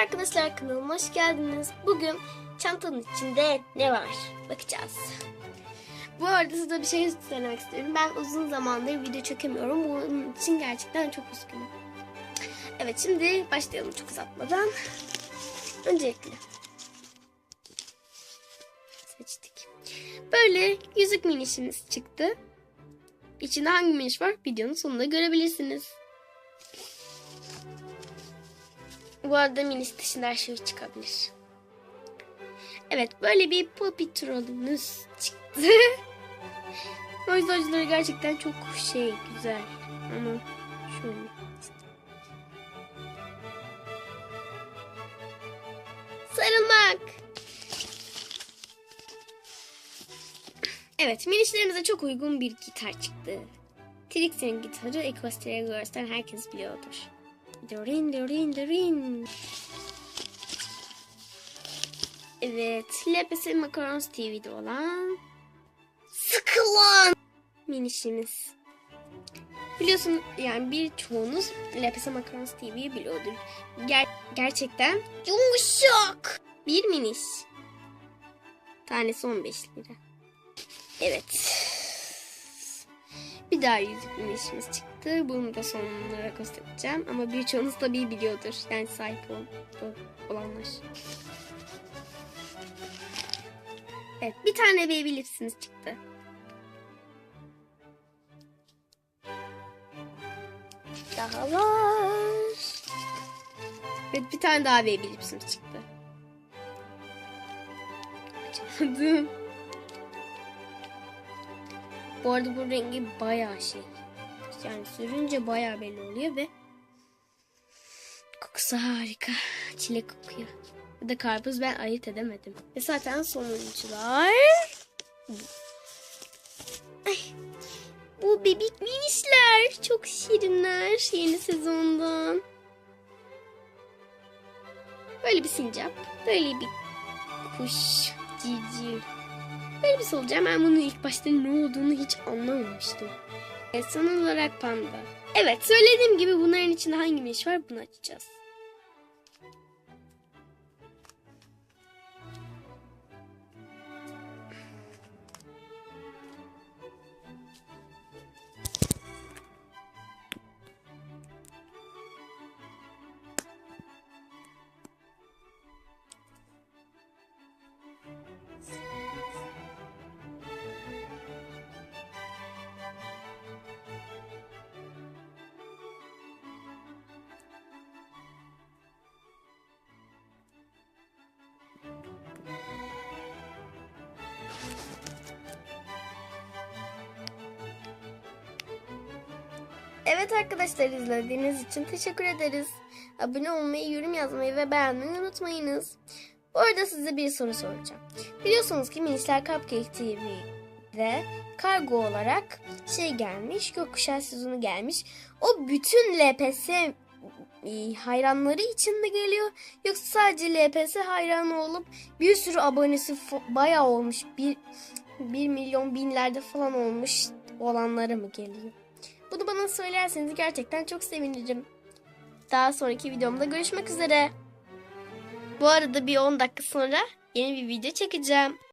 arkadaşlar kanalıma hoş geldiniz. Bugün çantanın içinde ne var? Bakacağız. Bu arada size bir şey söylemek istiyorum. Ben uzun zamandır video çekemiyorum. Bunun için gerçekten çok üzgünüm. Evet şimdi başlayalım çok uzatmadan. Öncelikle seçtik. Böyle yüzük minişimiz çıktı. İçinde hangi miniş var videonun sonunda görebilirsiniz. Bu arada minis dışında her şey çıkabilir. Evet böyle bir Poppy Troll'ümüz çıktı. Noise gerçekten çok şey güzel. Ama şöyle. Sarılmak. Evet minişlerimize çok uygun bir gitar çıktı. Trixie'nin gitarı Equestria Girls'ten herkes biliyordur. Dorin dorin dorin. Evet. Lepesi Macarons TV'de olan sıkılan minişimiz. Biliyorsun yani birçoğunuz Lepesi Macarons TV'yi biliyordur. Ger- gerçekten yumuşak bir miniş. Tanesi 15 lira. Evet. Bir daha yüzük minişimiz çıktı. Bunu da sonlara göstereceğim. Ama birçoğunuz tabii biliyordur. Yani sahip ol, olanlar. Evet bir tane baby lipsimiz çıktı. Daha var. Evet bir tane daha baby lipsimiz çıktı. Açamadım. Bu arada bu rengi bayağı şey. Yani sürünce bayağı belli oluyor ve kokusu harika. Çilek kokuyor. Ya da karpuz ben ayırt edemedim. Ve zaten sonuncular. Ay, bu bebek minişler. Çok şirinler yeni sezondan. Böyle bir sincap. Böyle bir kuş. Civciv. Böyle bir solucan. Ben bunun ilk başta ne olduğunu hiç anlamamıştım. E, son olarak panda. Evet söylediğim gibi bunların içinde hangi miniş var bunu açacağız. Evet arkadaşlar izlediğiniz için teşekkür ederiz. Abone olmayı, yorum yazmayı ve beğenmeyi unutmayınız. Bu arada size bir soru soracağım. Biliyorsunuz ki Minişler Cupcake TV'de kargo olarak şey gelmiş, gökkuşağı sezonu gelmiş. O bütün LPS e, hayranları için mi geliyor? Yoksa sadece LPS hayranı olup bir sürü abonesi bayağı olmuş. Bir, bir milyon binlerde falan olmuş olanlara mı geliyor? Bunu bana söylerseniz gerçekten çok sevinirim. Daha sonraki videomda görüşmek üzere. Bu arada bir 10 dakika sonra yeni bir video çekeceğim.